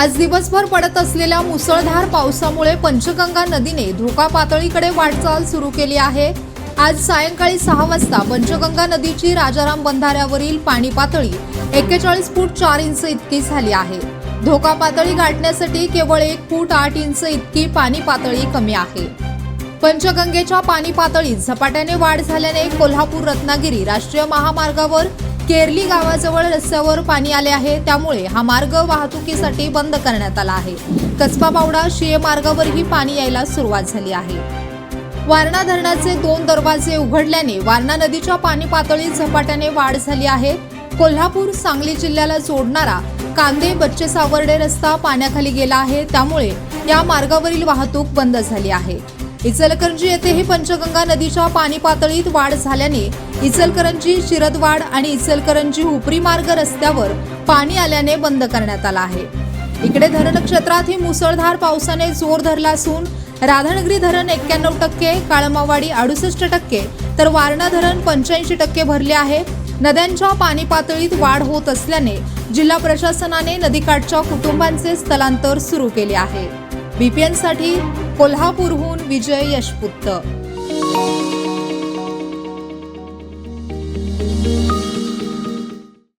आज दिवसभर पडत असलेल्या मुसळधार पावसामुळे पंचगंगा नदीने धोका पातळीकडे वाटचाल सुरू केली आहे. आज सायंकाळी सहा वाजता पंचगंगा नदीची राजाराम बंधाऱ्यावरील पाणी पातळी एक्केचाळीस फूट चार इंच इतकी झाली आहे. धोका पातळी गाठण्यासाठी केवळ एक फूट आठ इंच इतकी पाणी पातळी कमी आहे. पंचगंगेच्या पाणी पातळीत झपाट्याने वाढ झाल्याने कोल्हापूर रत्नागिरी राष्ट्रीय महामार्गावर केरली गावाजवळ रस्त्यावर पाणी आले आहे. त्यामुळे हा मार्ग वाहतुकीसाठी बंद करण्यात आला आहे. कसबा बावडा शिये मार्गावरही पाणी यायला सुरुवात झाली आहे. वारणा धरणाचे दोन दरवाजे उघडल्याने वारणा नदीच्या पाणी पातळीत झपाट्याने वाढ झाली आहे. कोल्हापूर सांगली जिल्ह्याला जोडणारा कांदे बच्चे सावर्डे रस्ता पाण्याखाली गेला आहे. त्यामुळे या मार्गावरील वाहतूक बंद झाली आहे. इचलकरंजी येथेही पंचगंगा नदीच्या पाणी पातळीत वाढ झाल्याने इचलकरंजी शिरदवाड आणि इचलकरंजी उपरी मार्ग रस्त्यावर पाणी आल्याने बंद करण्यात आला आहे. इकडे धरण क्षेत्रातही मुसळधार पावसाने जोर धरला असून राधानगरी धरण एक्क्याण्णव टक्के काळमावाडी अडुसष्ट टक्के तर वारणा धरण पंच्याऐंशी टक्के भरले आहे. नद्यांच्या पाणी पातळीत वाढ होत असल्याने जिल्हा प्रशासनाने नदीकाठच्या कुटुंबांचे स्थलांतर सुरू केले आहे. बीपीएनसाठी कोल्हापूरहून विजय यशपुत्त